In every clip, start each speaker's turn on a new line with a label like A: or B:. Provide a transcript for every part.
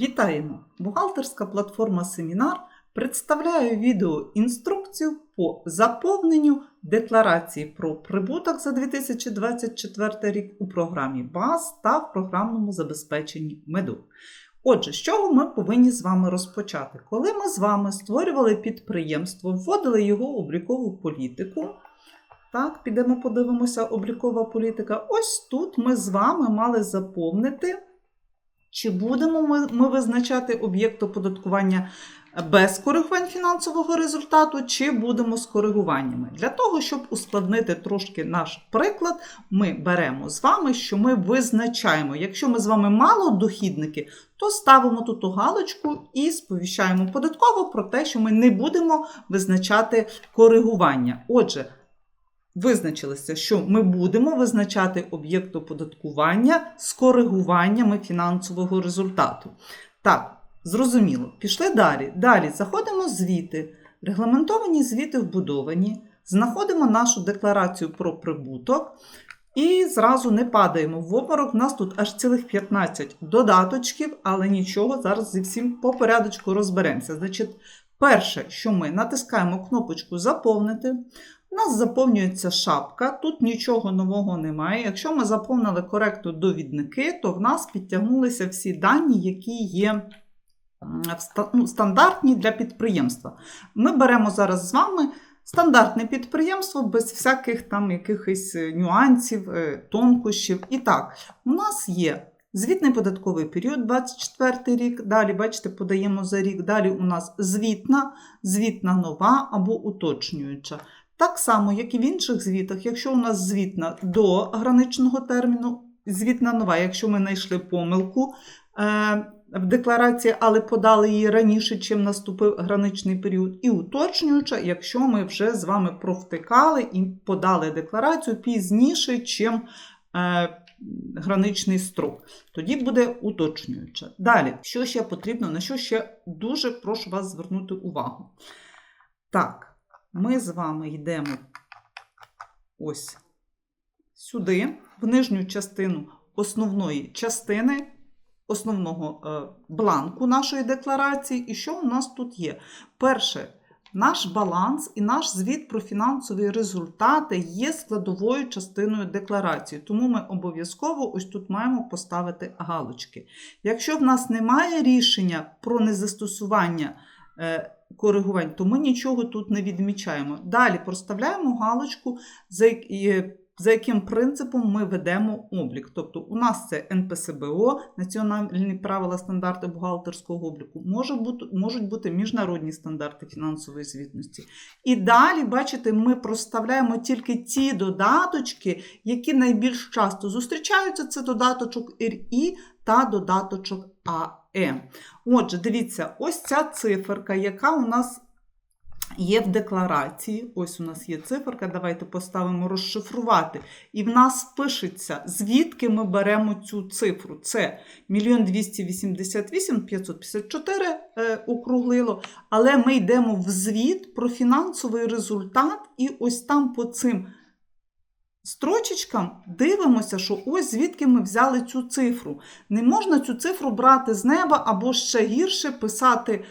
A: Вітаємо! Бухгалтерська платформа Семінар представляє відеоінструкцію по заповненню декларації про прибуток за 2024 рік у програмі БАЗ та в програмному забезпеченні МЕДУ. Отже, з чого ми повинні з вами розпочати? Коли ми з вами створювали підприємство, вводили його облікову політику. Так, підемо подивимося, облікова політика. Ось тут ми з вами мали заповнити. Чи будемо ми, ми визначати об'єкт оподаткування без коригувань фінансового результату, чи будемо з коригуваннями? Для того, щоб ускладнити трошки наш приклад, ми беремо з вами, що ми визначаємо. Якщо ми з вами малодохідники, то ставимо тут ту галочку і сповіщаємо податково про те, що ми не будемо визначати коригування. Отже, Визначилося, що ми будемо визначати об'єкт оподаткування з коригуваннями фінансового результату. Так, зрозуміло. Пішли далі. Далі заходимо в звіти. Регламентовані звіти вбудовані, знаходимо нашу декларацію про прибуток і зразу не падаємо в обморок. У нас тут аж цілих 15 додаточків, але нічого, зараз зі всім по порядочку розберемося. Значить, перше, що ми натискаємо кнопочку Заповнити. У нас заповнюється шапка, тут нічого нового немає. Якщо ми заповнили коректно довідники, то в нас підтягнулися всі дані, які є ну, стандартні для підприємства. Ми беремо зараз з вами стандартне підприємство без всяких там якихось нюансів, тонкощів. І так, у нас є. Звітний податковий період 24 рік. Далі, бачите, подаємо за рік. Далі у нас звітна, звітна нова або уточнююча. Так само, як і в інших звітах, якщо у нас звітна до граничного терміну, звітна нова, якщо ми знайшли помилку е, в декларації, але подали її раніше, чим наступив граничний період, і уточнююча, якщо ми вже з вами провтикали і подали декларацію пізніше, чим е, граничний строк. Тоді буде уточнююча. Далі, що ще потрібно, на що ще дуже прошу вас звернути увагу. Так ми з вами йдемо ось сюди, в нижню частину основної частини, основного е, бланку нашої декларації. І що у нас тут є? Перше, наш баланс і наш звіт про фінансові результати є складовою частиною декларації, тому ми обов'язково ось тут маємо поставити галочки. Якщо в нас немає рішення про незастосування коригувань, то ми нічого тут не відмічаємо. Далі проставляємо галочку, за яким принципом ми ведемо облік. Тобто у нас це НПСБО, національні правила стандарти бухгалтерського обліку, може бути, можуть бути міжнародні стандарти фінансової звітності. І далі, бачите, ми проставляємо тільки ті додаточки, які найбільш часто зустрічаються: це додаточок РІ та додаточок АЕ. Отже, дивіться, ось ця циферка, яка у нас є в декларації. Ось у нас є циферка, давайте поставимо розшифрувати. І в нас пишеться, звідки ми беремо цю цифру. Це 1 288 554 е, округлило. Але ми йдемо в звіт про фінансовий результат, і ось там по цим строчечкам дивимося, що ось звідки ми взяли цю цифру. Не можна цю цифру брати з неба або ще гірше писати.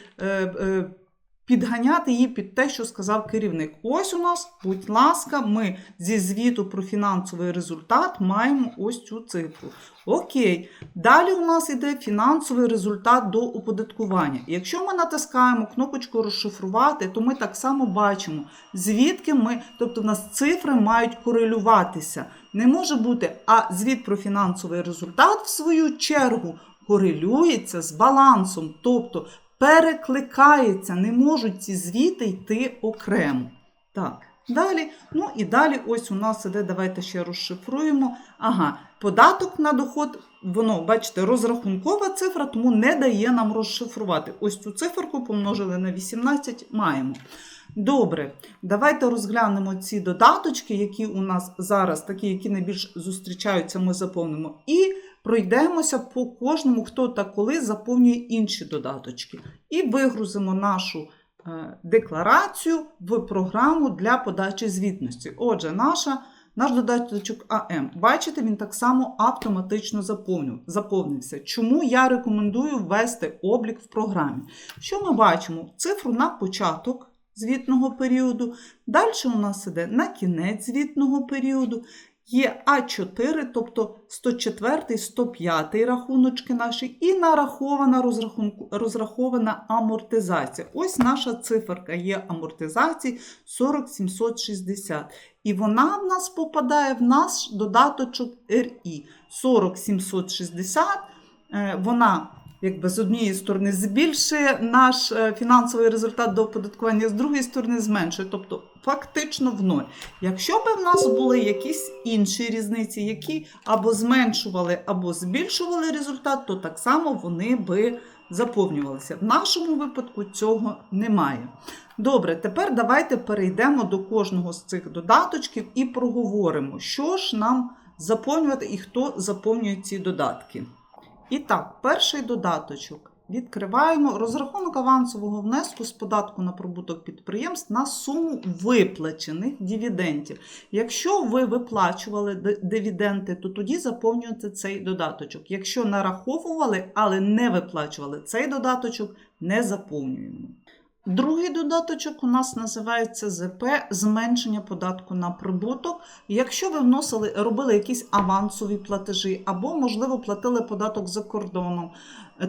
A: Підганяти її під те, що сказав керівник. Ось у нас, будь ласка, ми зі звіту про фінансовий результат маємо ось цю цифру. Окей. Далі у нас йде фінансовий результат до оподаткування. Якщо ми натискаємо кнопочку розшифрувати, то ми так само бачимо, звідки ми, тобто в нас цифри мають корелюватися. Не може бути, а звіт про фінансовий результат, в свою чергу, корелюється з балансом. тобто перекликається, не можуть ці звіти йти окремо. Так, далі. Ну і далі, ось у нас іде, давайте ще розшифруємо. Ага, податок на доход, воно, бачите, розрахункова цифра, тому не дає нам розшифрувати. Ось цю циферку помножили на 18, маємо. Добре, давайте розглянемо ці додаточки, які у нас зараз, такі, які найбільш зустрічаються, ми заповнимо. І пройдемося по кожному, хто та коли заповнює інші додаточки. І вигрузимо нашу е, декларацію в програму для подачі звітності. Отже, наша Наш додаточок АМ. Бачите, він так само автоматично заповнив- заповнився. Чому я рекомендую ввести облік в програмі? Що ми бачимо? Цифру на початок звітного періоду. Далі у нас іде на кінець звітного періоду. Є А4, тобто 104, 105 рахуночки наші, і нарахована розрахована амортизація. Ось наша циферка є амортизації 40760. І вона в нас попадає в наш додаточок RI 40760. Е, Вона якби з однієї сторони збільшує наш е, фінансовий результат до оподаткування, з другої сторони зменшує, тобто фактично в ноль. Якщо б в нас були якісь інші різниці, які або зменшували, або збільшували результат, то так само вони би заповнювалися. В нашому випадку цього немає. Добре, тепер давайте перейдемо до кожного з цих додаточків і проговоримо, що ж нам заповнювати і хто заповнює ці додатки. І так, перший додаточок. Відкриваємо розрахунок авансового внеску з податку на прибуток підприємств на суму виплачених дивідендів. Якщо ви виплачували ди- дивіденди, то тоді заповнюєте цей додаточок. Якщо нараховували, але не виплачували, цей додаточок не заповнюємо. Другий додаточок у нас називається ЗП зменшення податку на прибуток. Якщо ви вносили, робили якісь авансові платежі, або, можливо, платили податок за кордоном,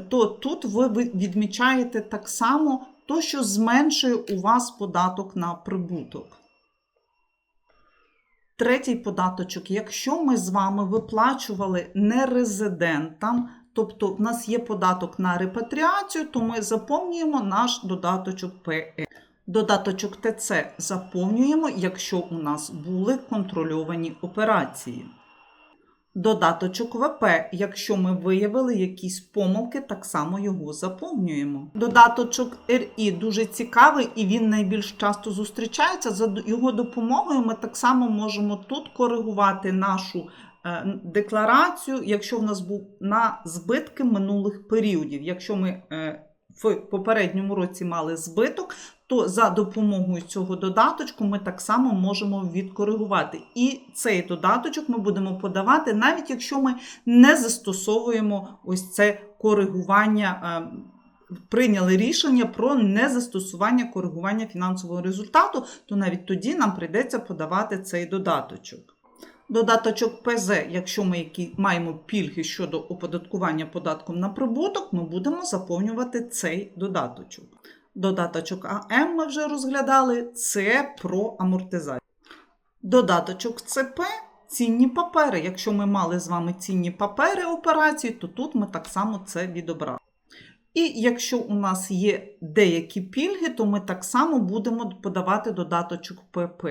A: то тут ви відмічаєте так само то, що зменшує у вас податок на прибуток. Третій податочок. Якщо ми з вами виплачували нерезидентам, тобто в нас є податок на репатріацію, то ми заповнюємо наш додаточок ПЕ. Додаточок ТЦ заповнюємо, якщо у нас були контрольовані операції. Додаточок ВП, якщо ми виявили якісь помилки, так само його заповнюємо. Додаточок РІ дуже цікавий і він найбільш часто зустрічається. За його допомогою ми так само можемо тут коригувати нашу декларацію, якщо в нас був на збитки минулих періодів. Якщо ми е, в попередньому році мали збиток, то за допомогою цього додаточку ми так само можемо відкоригувати. І цей додаточок ми будемо подавати, навіть якщо ми не застосовуємо ось це коригування. е, Прийняли рішення про незастосування коригування фінансового результату, то навіть тоді нам прийдеться подавати цей додаточок. Додаточок ПЗ, якщо ми які маємо пільги щодо оподаткування податком на прибуток, ми будемо заповнювати цей додаточок. Додаточок АМ ми вже розглядали, це про амортизацію. Додаточок ЦП цінні папери. Якщо ми мали з вами цінні папери операції, то тут ми так само це відобразимо. І якщо у нас є деякі пільги, то ми так само будемо подавати додаточок ПП.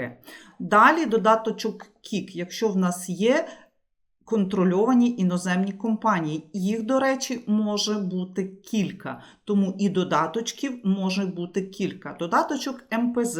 A: Далі додаточок КІК, якщо в нас є контрольовані іноземні компанії. Їх, до речі, може бути кілька, тому і додаточків може бути кілька. Додаточок МПЗ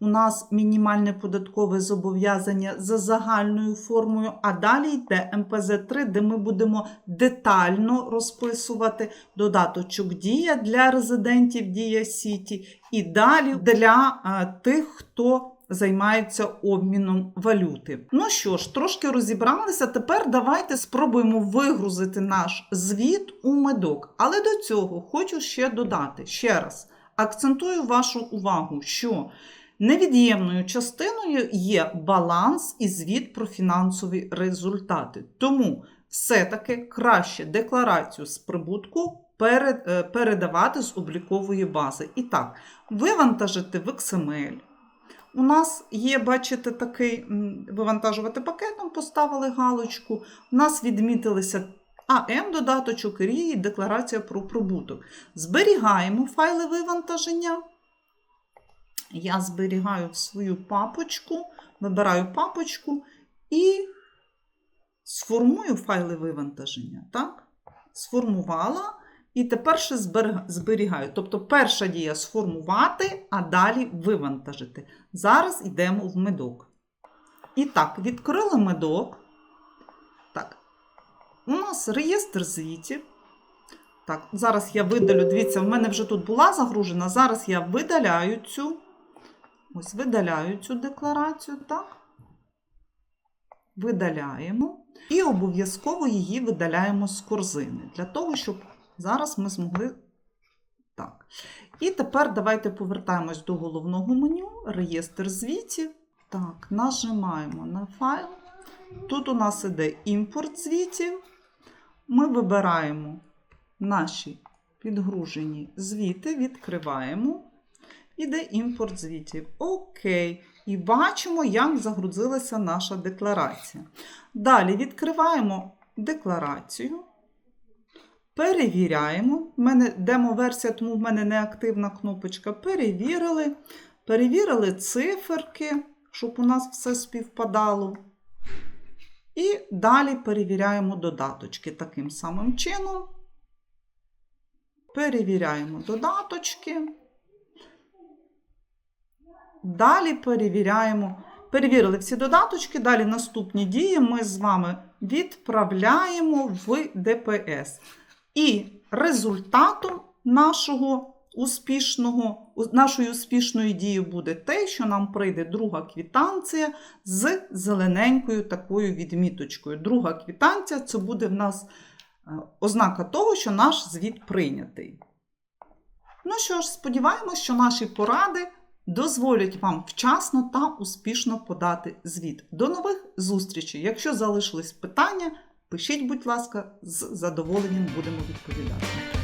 A: у нас мінімальне податкове зобов'язання за загальною формою, а далі йде МПЗ-3, де ми будемо детально розписувати додаточок Дія для резидентів Дія Сіті, і далі для е, тих, хто займаються обміном валюти. Ну що ж, трошки розібралися. Тепер давайте спробуємо вигрузити наш звіт у медок. Але до цього хочу ще додати ще раз. Акцентую вашу увагу, що невід'ємною частиною є баланс і звіт про фінансові результати. Тому все-таки краще декларацію з прибутку е, передавати з облікової бази. І так, вивантажити в XML. У нас є, бачите, такий вивантажувати пакетом, поставили галочку. У нас відмітилися АМ додаточок і декларація про прибуток. Зберігаємо файли вивантаження. Я зберігаю в свою папочку, вибираю папочку і сформую файли вивантаження. Так? Сформувала. І тепер ще зберігаю. Тобто перша дія сформувати, а далі вивантажити. Зараз йдемо в медок. І так, відкрили медок. Так. У нас реєстр звітів. Так, зараз я видалю. Дивіться, в мене вже тут була загружена. Зараз я видаляю цю. Ось видаляю цю декларацію, так? видаляємо і обов'язково її видаляємо з корзини, для того, щоб зараз ми змогли. Так. І тепер давайте повертаємось до головного меню, реєстр звітів. Так, нажимаємо на файл. Тут у нас іде імпорт звітів. Ми вибираємо наші підгружені звіти, відкриваємо. Іде імпорт звітів. Окей. І бачимо, як загрузилася наша декларація. Далі відкриваємо декларацію. Перевіряємо. У мене демо-версія, тому в мене не активна кнопочка. Перевірили. Перевірили циферки, щоб у нас все співпадало. І далі перевіряємо додаточки таким самим чином. Перевіряємо додаточки. Далі перевіряємо. Перевірили всі додаточки. Далі наступні дії ми з вами відправляємо в ДПС. І результатом нашого успішного, нашої успішної дії буде те, що нам прийде друга квітанція з зелененькою такою відміточкою. Друга квітанція це буде в нас е, ознака того, що наш звіт прийнятий. Ну що ж, сподіваємось, що наші поради дозволять вам вчасно та успішно подати звіт. До нових зустрічей! Якщо залишились питання, пишіть, будь ласка, з задоволенням будемо відповідати.